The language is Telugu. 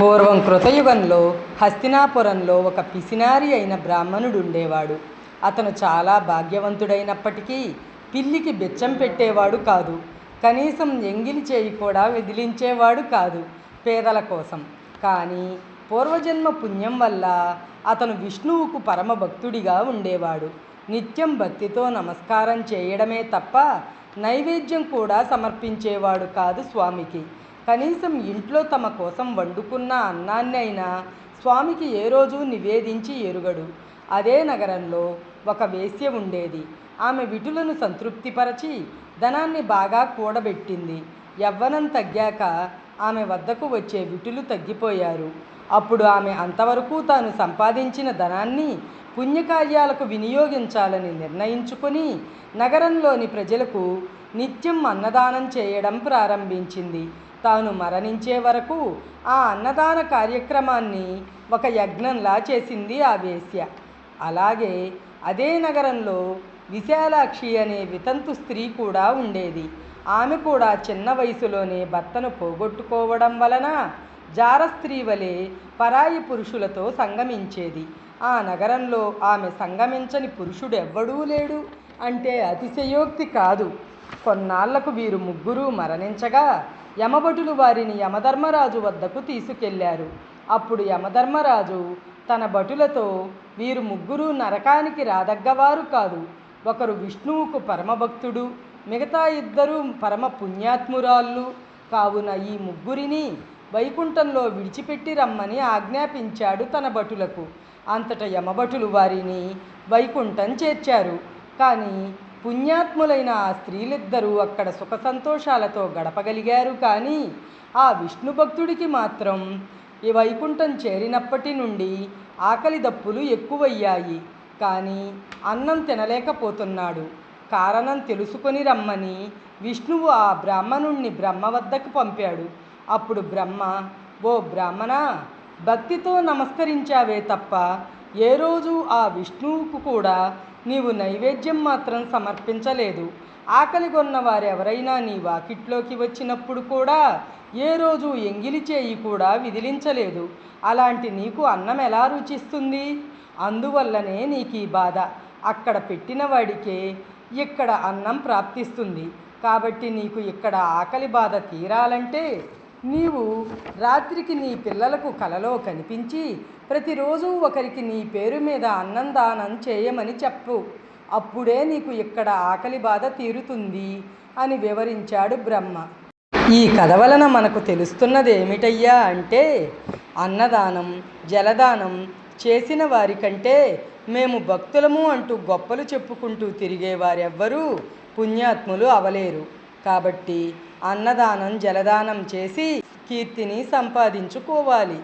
పూర్వం కృతయుగంలో హస్తినాపురంలో ఒక పిసినారి అయిన బ్రాహ్మణుడు ఉండేవాడు అతను చాలా భాగ్యవంతుడైనప్పటికీ పిల్లికి బెచ్చం పెట్టేవాడు కాదు. కనీసం ఎంగిలి చేయి కూడా వెదిలించేవాడు కాదు పేదల కోసం. కానీ పూర్వజన్మ పుణ్యం వల్ల అతను విష్ణువుకు పరమ భక్తుడిగా ఉండేవాడు. నిత్యం భక్తితో నమస్కారం చేయడమే తప్ప నైవేద్యం కూడా సమర్పించేవాడు కాదు స్వామికి. కనీసం ఇంట్లో తమ కోసం వండుకున్న అన్నాన్ని అయినా స్వామికి ఏ రోజు నివేదించి ఎరుగడు. అదే నగరంలో ఒక వేశ్య ఉండేది. ఆమె విటులను సంతృప్తిపరచి ధనాన్ని బాగా కూడబెట్టింది. యవ్వనం తగ్గాక ఆమె వద్దకు వచ్చే విటులు తగ్గిపోయారు. అప్పుడు ఆమె అంతవరకు తాను సంపాదించిన ధనాన్ని పుణ్యకార్యాలకు వినియోగించాలని నిర్ణయించుకుని నగరంలోని ప్రజలకు నిత్యం అన్నదానం చేయడం ప్రారంభించింది. తాను మరణించే వరకు ఆ అన్నదాన కార్యక్రమాన్ని ఒక యజ్ఞంలా చేసింది ఆ వేశ్య. అలాగే అదే నగరంలో విశాలాక్షి అనే వితంతు స్త్రీ కూడా ఉండేది. ఆమె కూడా చిన్న వయసులోనే భర్తను పోగొట్టుకోవడం వలన జార స్త్రీ వలె పరాయి పురుషులతో సంగమించేది. ఆ నగరంలో ఆమె సంగమించని పురుషుడెవ్వడూ లేడు. అంటే అతిశయోక్తి కాదు. కొన్నాళ్ళకు వీరు ముగ్గురు మరణించగా యమభటులు వారిని యమధర్మరాజు వద్దకు తీసుకెళ్ళారు. అప్పుడు యమధర్మరాజు తన భటులతో వీరు ముగ్గురు నరకానికి రాదగ్గవారు కాదు. ఒకరు విష్ణువుకు పరమభక్తుడు మిగతా ఇద్దరు పరమ పుణ్యాత్మురాళ్ళు. కావున ఈ ముగ్గురిని వైకుంఠంలో విడిచిపెట్టి రమ్మని ఆజ్ఞాపించాడు తన భటులకు. అంతట యమభటులు వారిని వైకుంఠం చేర్చారు. కానీ పుణ్యాత్ములైన ఆ స్త్రీలిద్దరూ అక్కడ సుఖ సంతోషాలతో గడపగలిగారు కానీ ఆ విష్ణు భక్తుడికి మాత్రం ఈ వైకుంఠం చేరినప్పటి నుండి ఆకలి దప్పులు ఎక్కువయ్యాయి. కానీ అన్నం తినలేకపోతున్నాడు. కారణం తెలుసుకొని రమ్మని విష్ణువు ఆ బ్రాహ్మణుణ్ణి బ్రహ్మ వద్దకు పంపాడు. అప్పుడు బ్రహ్మ ఓ బ్రాహ్మణ భక్తితో నమస్కరించావే తప్ప ఏ రోజు ఆ విష్ణువుకు కూడా నీవు నైవేద్యం మాత్రం సమర్పించలేదు. ఆకలి కొన్న వారెవరైనా నీ వాకిట్లోకి వచ్చినప్పుడు కూడా ఏ రోజు ఎంగిలి చేయి కూడా విదిలించలేదు. అలాంటి నీకు అన్నం ఎలా రుచిస్తుంది? అందువల్లనే నీకు ఈ బాధ. అక్కడ పెట్టిన వాడికే ఇక్కడ అన్నం ప్రాప్తిస్తుంది. కాబట్టి నీకు ఇక్కడ ఆకలి బాధ తీరాలంటే నీవు రాత్రికి నీ పిల్లలకు కలలో కనిపించి ప్రతిరోజు ఒకరికి నీ పేరు మీద అన్నం దానం చేయమని చెప్పు. అప్పుడే నీకు ఇక్కడ ఆకలి బాధ తీరుతుంది అని వివరించాడు బ్రహ్మ. ఈ కథ వలన మనకు తెలుస్తున్నది ఏమిటయ్యా అంటే అన్నదానం జలదానం చేసిన వారికంటే మేము భక్తులము అంటూ గొప్పలు చెప్పుకుంటూ తిరిగే వారెవ్వరూ పుణ్యాత్ములు అవలేరు. కాబట్టి అన్నదానం జలదానం చేసి కీర్తిని సంపాదించుకోవాలి.